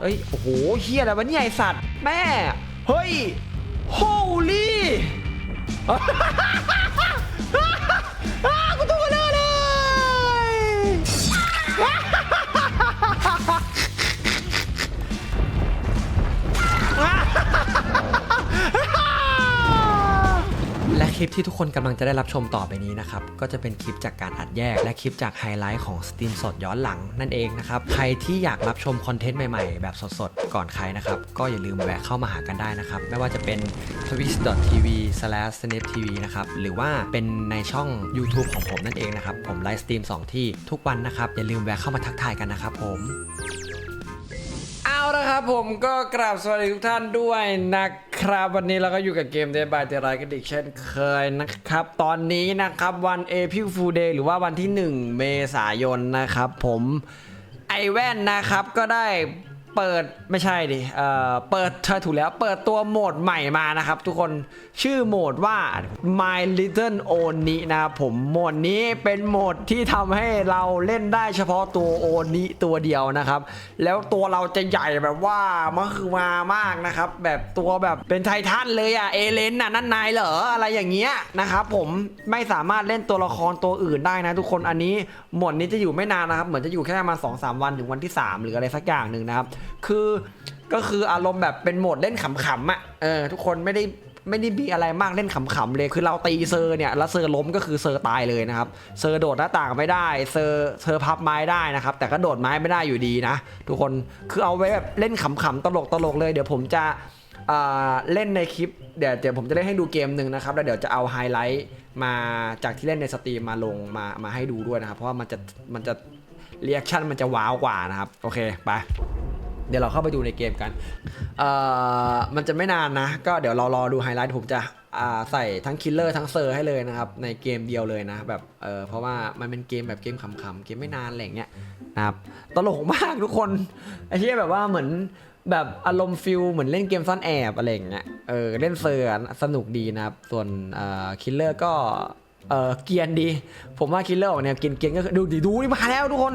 เอ้ย โอ้โหเฮียอะไรวะเนี่ยไอสัตว์ แม่ เฮ้ย โฮลี่ คลิปที่ทุกคนกำลังจะได้รับชมต่อไปนี้นะครับ ก็จะเป็นคลิปจากการอัดแยก และคลิปจากไฮไลท์ของสตรีมสดย้อนหลังนั่นเองนะครับ ใครที่อยากรับชมคอนเทนต์ใหม่ๆ แบบสดๆ ก่อนใครนะครับ ก็อย่าลืมแวะเข้ามาหากันได้นะครับ ไม่ว่าจะเป็น twitch.tv/snaptv นะครับ หรือว่าเป็นในช่อง YouTube ของผมนั่นเองนะครับ ผมไลฟ์สตรีม2ที่ทุกวันนะครับ อย่าลืมแวะเข้ามาทักทายกันนะครับผมเอาละครับผมก็กราบสวัสดีทุกท่านด้วยนะครับ ครับวันนี้เราก็อยู่กับเกมเดย์บายเทไรกันอีกเช่นเคยนะครับ ตอนนี้นะครับวันเอพิลฟูเดย์หรือว่าวันที่ 1 เมษายนนะครับ ผมไอแว่นนะครับก็ได้ เปิดไม่ใช่ดิเอ่อเปิดเธอถูกแล้วเปิดตัวโหมดใหม่มานะครับทุกคนชื่อโหมดว่า My Little Oni นะครับผมโหมดนี้เป็นโหมดที่ทำให้เราเล่นได้เฉพาะตัวโอนิตัวเดียวนะครับ แล้วตัวเราจะใหญ่แบบว่ามหึมามากนะครับ แบบตัวแบบเป็นไททันเลยอะเอเลนน่ะนั่นนายเหรออะไรอย่างเงี้ยนะครับผมไม่สามารถเล่นตัวละครตัวอื่นได้นะทุกคนอันนี้โหมดนี้จะอยู่ไม่นานนะครับเหมือนจะอยู่แค่ประมาณ2อสวันถึงวันที่ 3 หรืออะไรสักอย่างหนึ่งนะครับคือก็คืออารมณ์แบบเป็นโหมดเล่นขำๆอะเออทุกคนไม่ได้ไม่ได้มีอะไรมากเล่นขำๆเลย คือเราตีเซอร์เนี่ยแล้วเซอร์ล้มก็คือเซอร์ตายเลยนะครับ เซอร์โดดหน้าต่างไม่ได้ เซอร์เซอร์พับไม้ได้นะครับ แต่ก็โดดไม้ไม่ได้อยู่ดีนะ ทุกคน คือเอาไว้แบบเล่นขำๆตลกตลกๆเลย เดี๋ยวผมจะเล่นในคลิป เดี๋ยวเดี๋ยวผมจะเล่นให้ดูเกมหนึ่งนะครับ แล้วเดี๋ยวจะเอาไฮไลท์มาจากที่เล่นในสตรีมมาลงมามาให้ดูด้วยนะครับ เพราะว่ามันจะมันจะเรีแอคชั่นมันจะว้าวกว่านะครับ โอเค ไป เดี๋ยวเราเข้าไปดูในเกมกันเอ่อมันจะไม่นานนะ ก็เดี๋ยวเรารอดูไฮไลท์ผมจะอ่าใส่ทั้งคิลเลอร์ทั้งเซอร์ให้เลยนะครับ ในเกมเดียวเลยนะแบบเออเพราะว่ามันเป็นเกมแบบเกมขำๆเกมไม่นานอะไรอย่างเงี้ยนะครับตลกมากทุกคนไอ้เหี้ยแบบว่าเหมือนแบบอารมณ์ฟิลเหมือนเล่นเกมซ่อนแอบอะไรอย่างเงี้ยเออเล่นเซอร์สนุกดีนะครับ ส่วนเอ่อคิลเลอร์ก็ เออเกียนดี ผมว่าคิลเลอร์ออกแนวเกียนเกียนก็ดูดิดูนี่มาแล้วทุกคน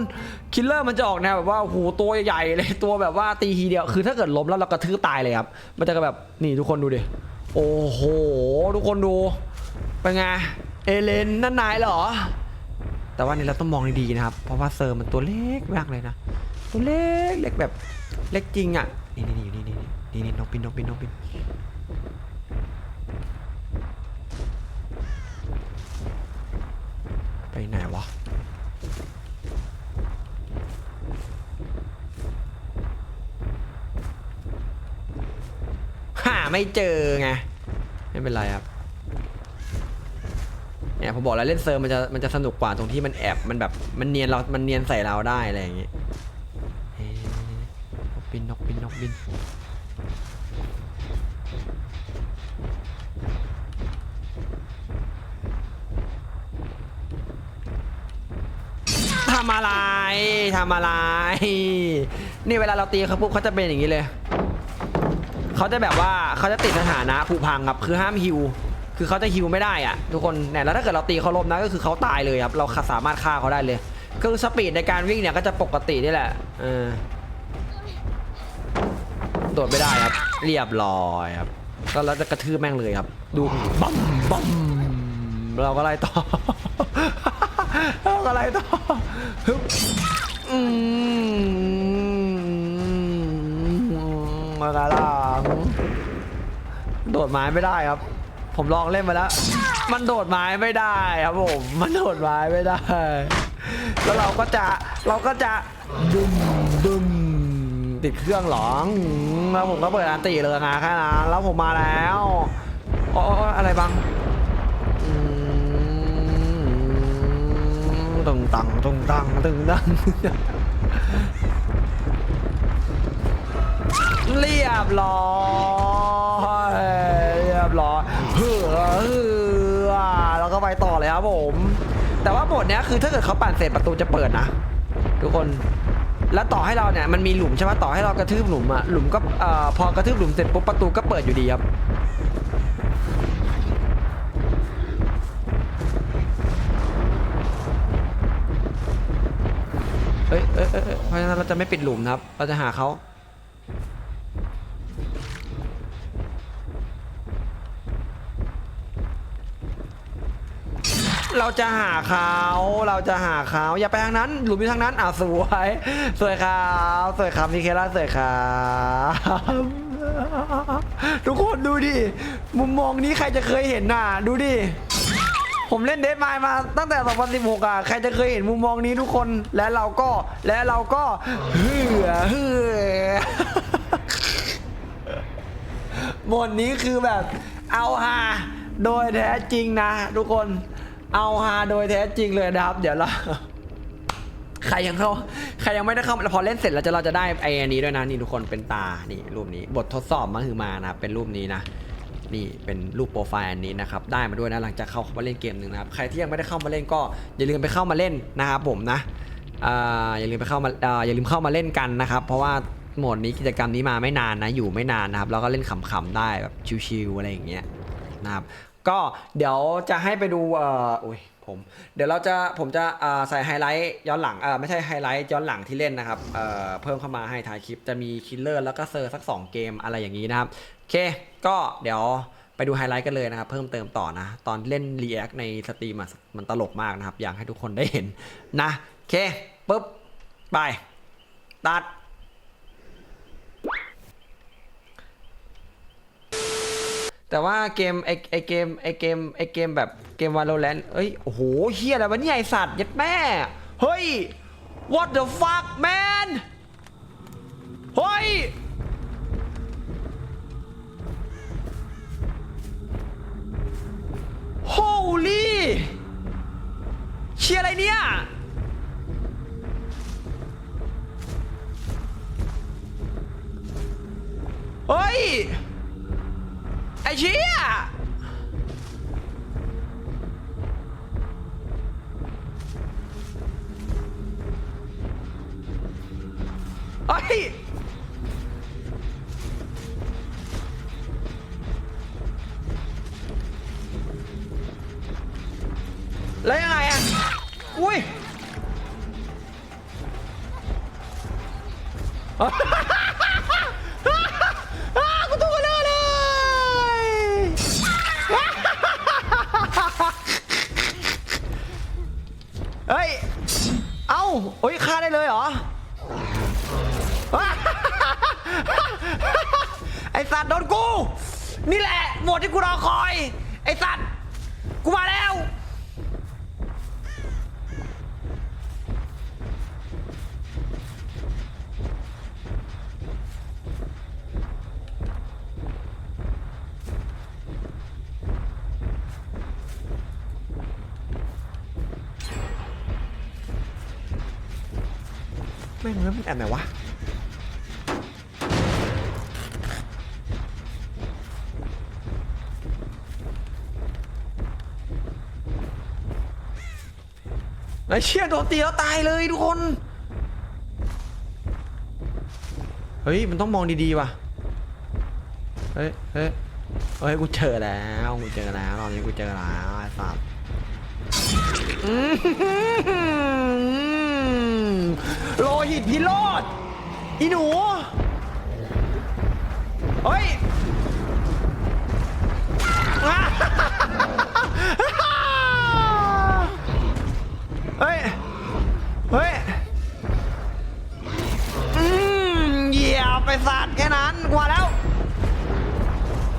คิลเลอร์มันจะออกแนวแบบว่าโอ้โหตัวใหญ่เลยตัวแบบว่าตีทีเดียวคือถ้าเกิดล้มแล้วเรากระทืบตายเลยครับ มันจะแบบนี่ทุกคนดูดิโอ้โหทุกคนดูเป็นไงเอเลนนั่นนายเหรอ แต่ว่านี่เราต้องมองดีๆนะครับ เพราะว่าเซอร์มันตัวเล็กมากเลยนะ ตัวเล็กเล็กแบบเล็กจริงอะนี่นี่นี่นี่นี่นี่นกปินนกปินนกปิน ไปไหนวะ หา ไม่เจอไงไม่เป็นไรครับเนี่ยผมบอกแล้วเล่นเซิร์ฟมันจะมันจะสนุกกว่าตรงที่มันแอบมันแบบมันเนียนเรา มันเนียนใส่เราได้อะไรอย่างงี้เฮ้ยนกบินนกบินนกบินทำอะไรทำอะไร นี่เวลาเราตีเขาปุ๊บเขาจะเป็นอย่างนี้เลย เขาจะแบบว่าเขาจะติดสถานะผุพังครับคือห้ามฮิวคือเขาจะฮิวไม่ได้อะทุกคนเนี่ยแล้วถ้าเกิดเราตีเขาล้มนะก็คือเขาตายเลยครับเราสามารถฆ่าเขาได้เลยคือสปีดในการวิ่งเนี่ยก็จะปกตินี่แหละเออโดดไม่ได้ครับ เรียบร้อยครับก็เราจะกระทืบแม่งเลยครับ ดูบัมบัมเราก็ไล่ต่อเราก็ไล่ต่อฮึบอืมมากระลั ง โดดไม้ไม่ได้ครับ ผมลองเล่นมาแล้ว มันโดดไม้ไม่ได้ครับผม มันโดดไม้ไม่ได้ แล้วเราก็จะเราก็จะดุมดุมติดเครื่องหรออืมแล้วผมก็เปิดอันตีเลยนะแค่นั้นแล้วผมมาแล้วอ๋ออะไรบ้างตึงตังตึงตังตึงตัง เรียบร้อยเรียบร้อยเฮือเฮือแล้วก็ไปต่อเลยครับผม แต่ว่าบทเนี้ยคือถ้าเกิดเขาปั่นเสร็จประตูจะเปิดนะ ทุกคนแล้วต่อให้เราเนี่ยมันมีหลุมใช่ไหมต่อให้เรากระทืบหลุมอะหลุมก็เอ่อพอกระทืบหลุมเสร็จปุ๊บประตูก็เปิดอยู่ดีครับเอ้ยเอ้ยเอ้ยเอ้ยเพราะฉะนั้นเราจะไม่ปิดหลุมนะครับ เราจะหาเขา เราจะหาเขาเราจะหาเขาอย่าไปทางนั้น หลุมอยู่ทางนั้นอะสวยสวยครับสวยครับมิเคล่าสวยครับทุกคนดูดิมุมมองนี้ใครจะเคยเห็นน่ะ ดูดิผมเล่นเด d ไม n มาตั้งแต่ 2016 อะ ใครจะเคยเห็นมุมมองนี้ทุกคน และเราก็ และเราก็เฮือเฮือหมดนี้คือแบบเอาฮาโดยแท้จริงนะทุกคน เอาฮาโดยแท้จริงเลยนะครับ เดี๋ยวเราใครยังเข้าใครยังไม่ได้เข้าพอเล่นเสร็จแล้วจะเราจะได้ไอ้อันนี้ด้วยนะนี่ทุกคนเป็นตานี่รูปนี้บททดสอบมาคือมานะเป็นรูปนี้นะนี่เป็นรูปโปรไฟล์อันนี้นะครับได้มาด้วยนะหลังจากเข้ามาเล่นเกมหนึ่งนะครับใครที่ยังไม่ได้เข้ามาเล่นก็อย่าลืมไปเข้ามาเล่นนะครับผมนะอย่าลืมไปเข้ามาอย่าลืมเข้ามาเล่นกันนะครับ เพราะว่าโหมดนี้กิจกรรมนี้มาไม่นานนะอยู่ไม่นานนะครับแล้วก็เล่นขำๆได้แบบชิวๆอะไรอย่างเงี้ยนะครับ ก็เดี๋ยวจะให้ไปดูเอ่ออุ้ยผมเดี๋ยวเราจะผมจะใส่ไฮไลท์ย้อนหลังเออไม่ใช่ไฮไลท์ย้อนหลังที่เล่นนะครับเอ่อเพิ่มเข้ามาให้ท้ายคลิปจะมีคิลเลอร์แล้วก็เซอร์สัก 2 เกมอะไรอย่างนี้นะครับโอเค ก็เดี๋ยวไปดูไฮไลท์กันเลยนะครับ เพิ่มเติมต่อนะ ตอนเล่นรีแอคในสตรีมมันตลกมากนะครับ อยากให้ทุกคนได้เห็นนะโอเคปุ๊บไปตัด แต่ว่าเกมไอไอเกมไอเกมไอเกมแบบเกม Valorant เอ้ยโอ้โหเฮียอะไรวะเนี่ยไอสัตว์ยัดแม่ เฮ้ย what the fuck man เฮ้ย Holy เชียอะไรเนี่ย แล้วยังไงอะ อุ้ยอ้ากูตัวเบลอเลยเฮ้ย เอ้าโอ้ยฆ่าได้เลยเหรอ ไอสัตว์โดนกู นี่แหละหมวดที่กูรอคอย ไอสัตว์ กูมาแล้ว ไม่งแล้วมันแอบไหนวะไอ้เชี่ยโดนตีแล้วตายเลยทุกคน เฮ้ย มันต้องมองดีๆว่ะ เฮ้ย เฮ้ย เฮ้ย กูเจอแล้ว กูเจอแล้ว ตอนนี้กูเจอแล้วไอ้สัตว์ โลหิตพิโรธอีหนู เฮ้ยเฮ้ย เฮ้ย อืมเหยียบไปสัตว์แค่นั้นกว่าแล้ว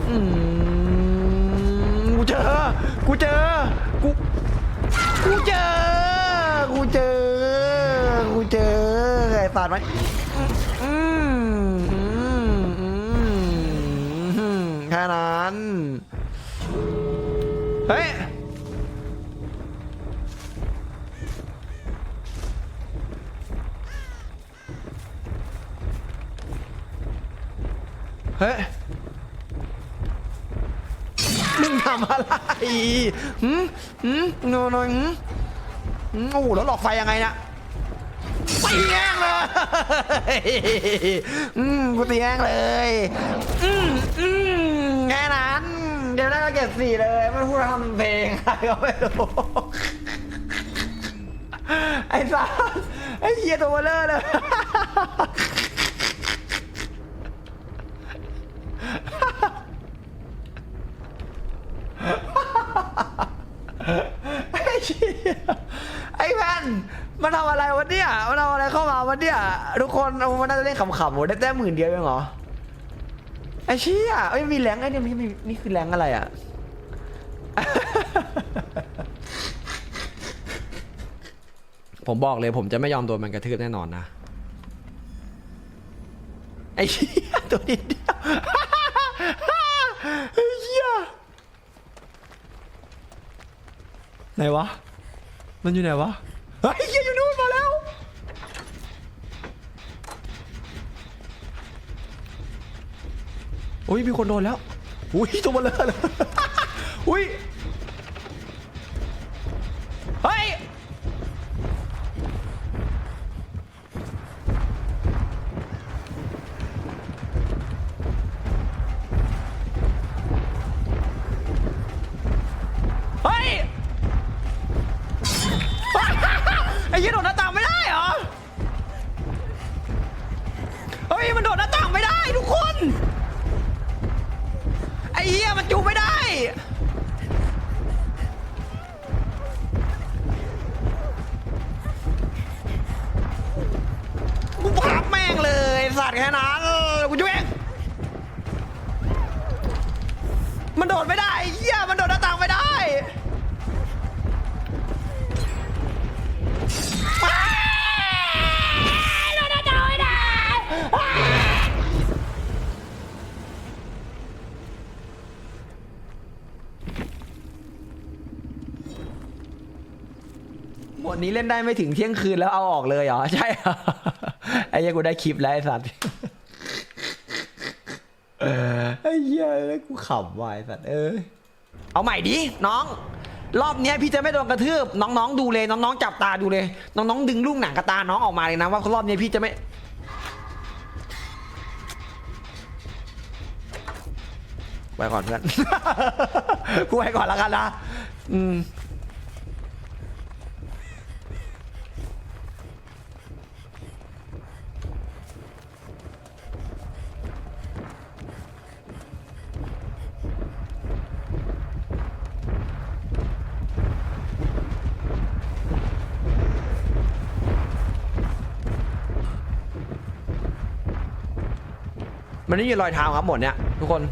อืม กูเจอ กูเจอ กู กูเจอ กูเจอ กูเจอ ไอ้สัตว์มันอืมอืมอืมแค่นั้น เฮ้ย เฮ้ย มึงทำอะไรหืมหืมโนโนหืมหืมโอ้โหแล้วหลอกไฟยังไงเนี่ย ตีแง่งเลยอืมกูตีแง่งเลยอืมอืมแค่นั้น เดี๋ยวได้ก็เก็บสี่เลยไม่พูดทำเพลงอะไรก็ไม่รู้ไอ้สัสไอ้เหี้ยตัวเบลอเลยไอ้เหี้ย มันทำอะไรวะเนี่ย มันทำอะไรเข้ามาวันเนี่ย ทุกคนมันน่าจะเล่นขำๆหมดได้แต้มหมื่นเดียวเองเหรอ ไอ้เชี่ยเอ้ยมีแรงไอ้เนี่ยนี่นี่นี่คือแรงอะไรอะ ผมบอกเลยผมจะไม่ยอมโดนมันกระทืบแน่นอนนะ ไอ้เชี่ยตัวนิดเดียว ไอ้เชี่ยไหนวะ มันอยู่ไหนวะ เฮ้ยเหี้ยอยู่นู่นมาแล้ว อุ้ยมีคนโดนแล้วอุ้ยตัวเบลอเลยอุ้ย แค่นั้นกูจุ๊เองมันโดดไม่ได้เหี้ยมันโดดหน้าต่างไม่ได้โดดหน้าต่างไม่ได้หมดนี้เล่นได้ไม่ถึงเที่ยงคืนแล้วเอาออกเลยเหรอ ใช่เหรอ ไอ้เหี้ยกูได้คลิปแล้วไอ้สัตว์เออไอ้เหี้ยแล้วกูขำวายสัตว์เอ้ยเอาใหม่ดิน้อง รอบเนี้ยพี่จะไม่โดนกระทืบน้องๆดูเลยน้องๆจับตาดูเลย น้องๆดึงลูกหนังกระตาน้องออกมาเลยนะว่ารอบเนี้ยพี่จะไม่ไปก่อนเพื่อน กูไปก่อนแล้วกันนะ อืม มันไม่มีรอยเท้าครับหมดเนี่ยทุกคน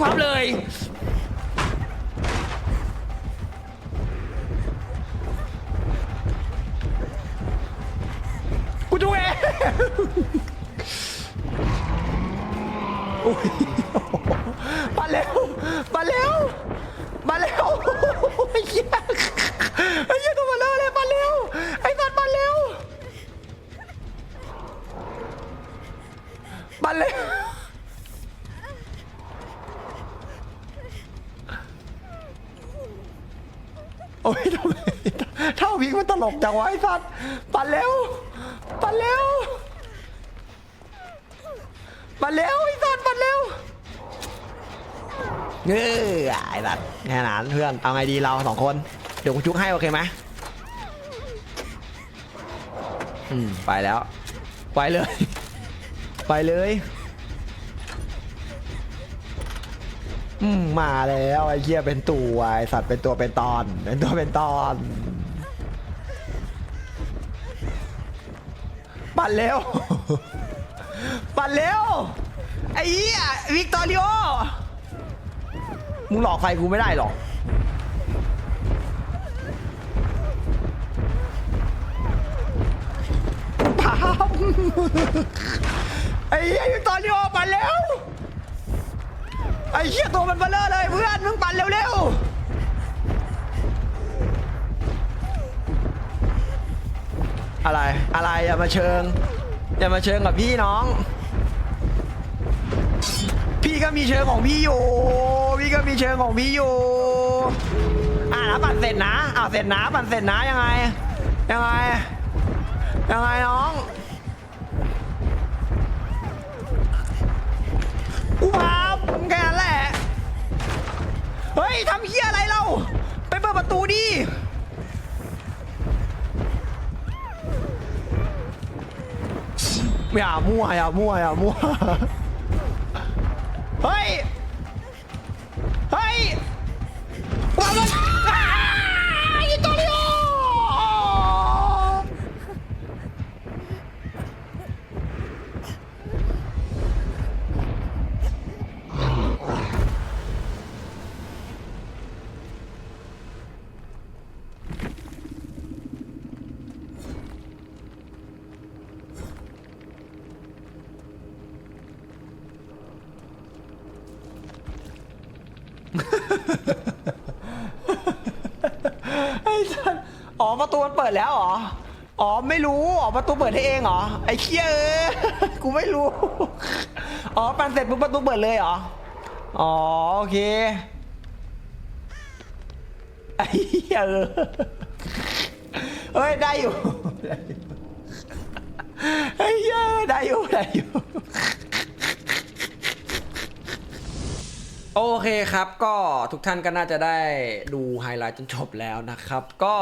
ความเลยกูดูเองมาเร็วมาเร็วมาเร็วเหี้ยไอ้เหี้ยตัวมาเร็วเลยมาเร็ว ไอ้สัตว์มาเร็ว มาเร็ว โอ้ยทำไมเท่าวิกมันตลกจังวะไอ้สัตว์ปันเร็ว ปันเร็ว ปันเร็วไอ้สัตว์ปันเร็วเออไอ้สัตว์แค่นั้นเพื่อนเอาไงดีเราสองคน เดี๋ยวกูจุกให้โอเคไหมอืมไปแล้ว ไปเลย ไปเลย อืมมาแล้วไอ้เหี้ยเป็นตัวไอ้สัตว์เป็นตัวเป็นตอน เป็นตัวเป็นตอนปั่นเร็ว ปั่นเร็วไอ้เหี้ยวิกตอริโอมึงหลอกใครกูไม่ได้หรอกพามไอ้เหี้ยวิกตอนนี้โอปั่นเร็ว ไอ้เหี้ยตัวมันเบลอเลยเพื่อนมึงปั่นเร็วๆ อะไรอะไรอย่ามาเชิง อย่ามาเชิงกับพี่น้อง พี่ก็มีเชิงของพี่อยู่พี่ก็มีเชิงของพี่อยู่อะแล้วปั่นเสร็จนะอ้าเสร็จนะปั่นเสร็จนะยังไง ยังไงยังไงน้องกูพาแค่นั้นแหละเฮ้ยทำเฮียอะไรเรา ไปเปิดประตูดิอย่ามั่วอย่ามั่วอย่ามั่ว เฮ้ย ไอ้สัสอ๋อประตูมันเปิดแล้วเหรอ อ๋อไม่รู้ อ๋อประตูเปิดให้เองเหรอ ไอ้เคี้ยเอ้ยกูไม่รู้ อ๋อปั่นเสร็จปุ๊บประตูเปิดเลยเหรอ อ๋อโอเค ไอ้เหี้ยเออเฮ้ยได้อยู่ไอ้เหี้ยได้อยู่ได้อยู่ โอเคครับก็ทุกท่านก็น่าจะได้ดูไฮไลท์จนจบแล้วนะครับ ก็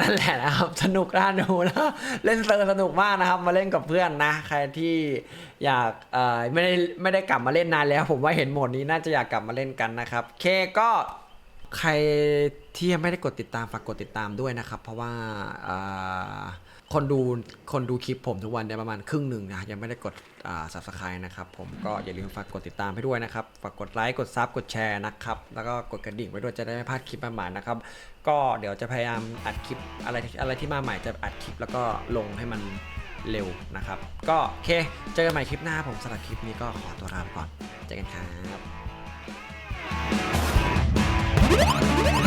นั่นแหละนะครับสนุกน่าดูนะเล่นเซอร์สนุกมากนะครับ มาเล่นกับเพื่อนนะ ใครที่อยากไม่ได้ไม่ได้กลับมาเล่นนานแล้ว ผมว่าเห็นหมดนี้น่าจะอยากกลับมาเล่นกันนะครับเคก็ใครที่ยังไม่ได้กดติดตามฝากกดติดตามด้วยนะครับ เพราะว่าอ่า คนดูคนดูคลิปผมทุกวันได้ประมาณครึ่งหนึ่งนะยังไม่ได้กดอ่า subscribe นะครับ ผมก็อย่าลืมฝากกดติดตามให้ด้วยนะครับ ฝากกดไลค์กดซับกดแชร์นะครับ แล้วก็กดกระดิ่งไว้ด้วยจะได้ไม่พลาดคลิปใหม่ๆนะครับ ก็เดี๋ยวจะพยายามอัดคลิปอะไรอะไรที่มาใหม่จะอัดคลิปแล้วก็ลงให้มันเร็วนะครับ ก็โอเค เจอกันใหม่คลิปหน้าผมสำหรับคลิปนี้ก็ขอตัวลาไปก่อนเจอกันครับ